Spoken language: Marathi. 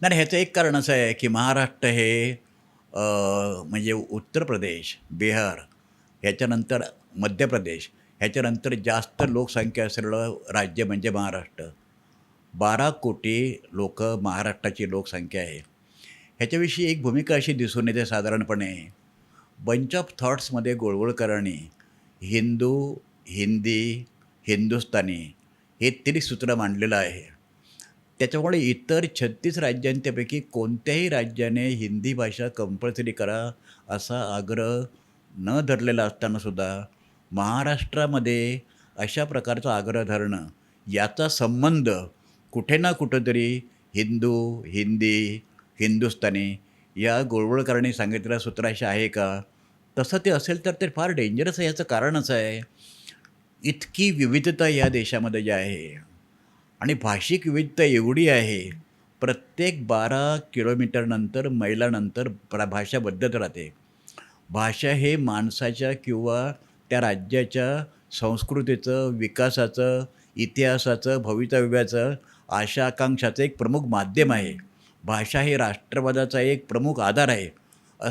नाही ह्याचं एक कारण असं आहे की महाराष्ट्र हे म्हणजे उत्तर प्रदेश बिहार ह्याच्यानंतर मध्य प्रदेश ह्याच्यानंतर जास्त लोकसंख्या असलेलं राज्य म्हणजे महाराष्ट्र. बारा कोटी लोक महाराष्ट्राची लोकसंख्या आहे. ह्याच्याविषयी एक भूमिका अशी दिसून येते साधारणपणे. बंच ऑफ थॉट्समध्ये गोळगोळकरांनी हिंदू हिंदी हिंदुस्तानी हे त्रिसूत्र मांडलेलं आहे. त्याच्यामुळे इतर छत्तीस राज्यांच्यापैकी कोणत्याही राज्याने हिंदी भाषा कंपल्सरी करा असा आग्रह न धरलेला असतानासुद्धा महाराष्ट्रामध्ये अशा प्रकारचा आग्रह धरणं याचा संबंध कुठे ना कुठंतरी हिंदू हिंदी हिंदुस्तानी या गोळवळकरांनी सांगितलेल्या सूत्राशी आहे का? तसं ते असेल तर ते फार डेंजरस आहे याचं कारण असं आहे. इतकी विविधता या देशामध्ये जी आहे आणि भाषिक विविधता एवढी आहे प्रत्येक बारा किलोमीटरनंतर मैलानंतर प्र भाषा बदलत राहते. भाषा हे माणसाच्या किंवा त्या राज्याच्या संस्कृतीचं विकासाचं इतिहासाचं भवितव्याचं आशा आकांक्षाचं एक प्रमुख माध्यम आहे. भाषा हे राष्ट्रवादाचा एक प्रमुख आधार आहे.